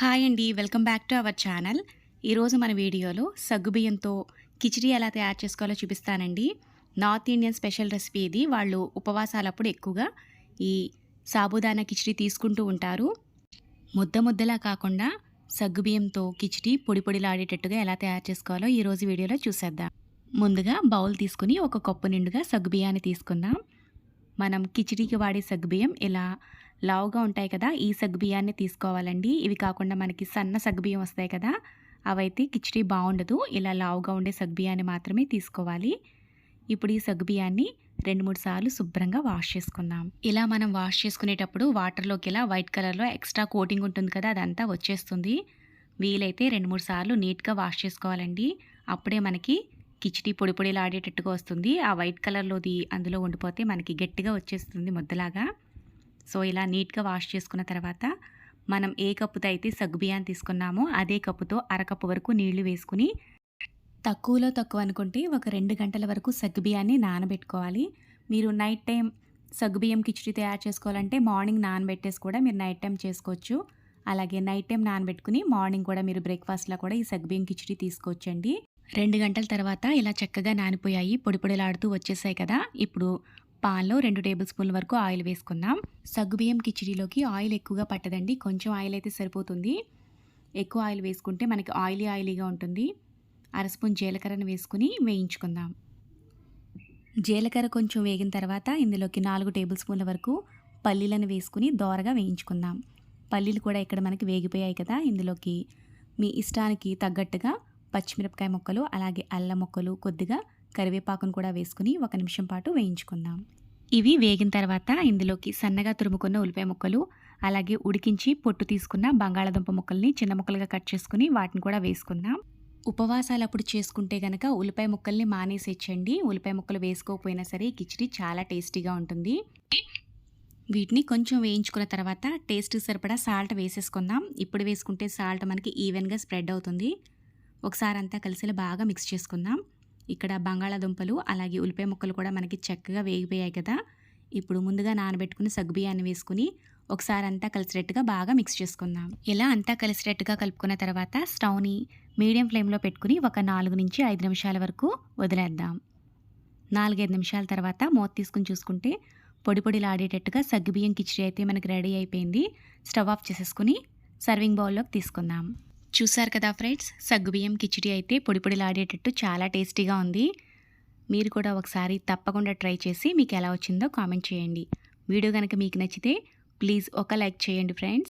Hi అండి welcome back to our channel. ఈరోజు మన వీడియోలో సగ్గుబియ్యంతో కిచిడి ఎలా తయారు చేసుకోవాలో చూపిస్తానండి. నార్త్ ఇండియన్ స్పెషల్ రెసిపీ ఇది. వాళ్ళు ఉపవాసాలప్పుడు ఎక్కువగా ఈ సాబుదానా కిచిడి తీసుకుంటూ ఉంటారు. ముద్ద ముద్దలా కాకుండా సగ్గుబియ్యంతో కిచిడి పొడి పొడిలాడేటట్టుగా ఎలా తయారు చేసుకోవాలో ఈరోజు వీడియోలో చూసేద్దాం. ముందుగా బౌల్ తీసుకుని ఒక కప్పు నిండుగా సగ్గుబియ్యాన్ని తీసుకుందాం. మనం కిచిడికి వాడే సగ్గుబియ్యం ఇలా లావుగా ఉంటాయి కదా ఈ సగ్గుబియ్యాన్ని తీసుకోవాలండి. ఇవి కాకుండా మనకి సన్న సగ్గుబియ్యం వస్తాయి కదా అవైతే కిచిడి బాగుండదు. ఇలా లావుగా ఉండే సగ్గుబియ్యాన్ని మాత్రమే తీసుకోవాలి. ఇప్పుడు ఈ సగ్గుబియ్యాన్ని రెండు మూడు సార్లు శుభ్రంగా వాష్ చేసుకుందాం. ఇలా మనం వాష్ చేసుకునేటప్పుడు వాటర్లోకి ఇలా వైట్ కలర్లో ఎక్స్ట్రా కోటింగ్ ఉంటుంది కదా అదంతా వచ్చేస్తుంది. వీలైతే రెండు మూడు సార్లు నీట్గా వాష్ చేసుకోవాలండి. అప్పుడే మనకి కిచిడి పొడి పొడిలాడేటట్టుగా వస్తుంది. ఆ వైట్ కలర్లోది అందులో ఉండిపోతే మనకి గట్టిగా వచ్చేస్తుంది ముద్దలాగా. సో ఇలా నీట్గా వాష్ చేసుకున్న తర్వాత మనం ఏ కప్పుతో అయితే సగ్గుబియ్యాన్ని తీసుకున్నామో అదే కప్పుతో అరకప్పు వరకు నీళ్ళు వేసుకుని తక్కువలో తక్కువ అనుకుంటే ఒక రెండు గంటల వరకు సగ్గుబియ్యాన్ని నానబెట్టుకోవాలి. మీరు నైట్ టైం సగ్గుబియ్యం కిచిడి తయారు చేసుకోవాలంటే మార్నింగ్ నానబెట్టేసి కూడా మీరు నైట్ టైం చేసుకోవచ్చు. అలాగే నైట్ టైం నానబెట్టుకుని మార్నింగ్ కూడా మీరు బ్రేక్ఫాస్ట్లో కూడా ఈ సగ్గుబియ్యం కిచిడి తీసుకోవచ్చండి. రెండు గంటల తర్వాత ఇలా చక్కగా నానిపోయాయి. పొడి పొడిలాడుతూ వచ్చేసాయి కదా. ఇప్పుడు పాన్లో రెండు టేబుల్ స్పూన్ల వరకు ఆయిల్ వేసుకుందాం. సగ్గుబియ్యం కిచిడీలోకి ఆయిల్ ఎక్కువగా పట్టదండి. కొంచెం ఆయిల్ అయితే సరిపోతుంది. ఎక్కువ ఆయిల్ వేసుకుంటే మనకి ఆయిలీ ఆయిలీగా ఉంటుంది. అర స్పూన్ జీలకర్రను వేసుకుని వేయించుకుందాం. జీలకర్ర కొంచెం వేగిన తర్వాత ఇందులోకి నాలుగు టేబుల్ స్పూన్ల వరకు పల్లీలను వేసుకుని దోరగా వేయించుకుందాం. పల్లీలు కూడా ఇక్కడ మనకి వేగిపోయాయి కదా. ఇందులోకి మీ ఇష్టానికి తగ్గట్టుగా పచ్చిమిరపకాయ ముక్కలు అలాగే అల్లం ముక్కలు కొద్దిగా కరివేపాకును కూడా వేసుకుని ఒక నిమిషం పాటు వేయించుకుందాం. ఇవి వేగిన తర్వాత ఇందులోకి సన్నగా తురుముకున్న ఉల్లిపాయ ముక్కలు అలాగే ఉడికించి పొట్టు తీసుకున్న బంగాళాదుంప ముక్కల్ని చిన్న ముక్కలుగా కట్ చేసుకుని వాటిని కూడా వేసుకుందాం. ఉపవాసాలు అప్పుడు చేసుకుంటే గనక ఉల్లిపాయ ముక్కల్ని మానేసేచ్చండి. ఉల్లిపాయ ముక్కలు వేసుకోకపోయినా సరే కిచిడి చాలా టేస్టీగా ఉంటుంది. వీటిని కొంచెం వేయించుకున్న తర్వాత టేస్ట్ సరిపడా సాల్ట్ వేసేసుకుందాం. ఇప్పుడు వేసుకుంటే సాల్ట్ మనకి ఈవెన్గా స్ప్రెడ్ అవుతుంది. ఒకసారి అంతా కలిసి బాగా మిక్స్ చేసుకుందాం. ఇక్కడ బంగాళాదుంపలు అలాగే ఉల్లిపాయ ముక్కలు కూడా మనకి చక్కగా వేగిపోయాయి కదా. ఇప్పుడు ముందుగా నానబెట్టుకుని సగ్గుబియ్యాన్ని వేసుకుని ఒకసారి అంతా కలిసినట్టుగా బాగా మిక్స్ చేసుకుందాం. ఇలా అంతా కలిసినట్టుగా కలుపుకున్న తర్వాత స్టవ్ని మీడియం ఫ్లేమ్లో పెట్టుకుని ఒక నాలుగు నుంచి ఐదు నిమిషాల వరకు వదిలేద్దాం. నాలుగైదు నిమిషాల తర్వాత మూత తీసుకుని చూసుకుంటే పొడి పొడిలాడేటట్టుగా సగ్గుబియ్యం కిచిడి అయితే మనకి రెడీ అయిపోయింది. స్టవ్ ఆఫ్ చేసేసుకుని సర్వింగ్ బౌల్లోకి తీసుకుందాం. చూసారు కదా ఫ్రెండ్స్? సగ్గుబియ్యం కిచిడి అయితే పొడి పొడిలాడేటట్టు చాలా టేస్టీగా ఉంది. మీరు కూడా ఒకసారి తప్పకుండా ట్రై చేసి మీకు ఎలా వచ్చిందో కామెంట్ చేయండి. వీడియో కనుక మీకు నచ్చితే ప్లీజ్ ఒక లైక్ చేయండి ఫ్రెండ్స్.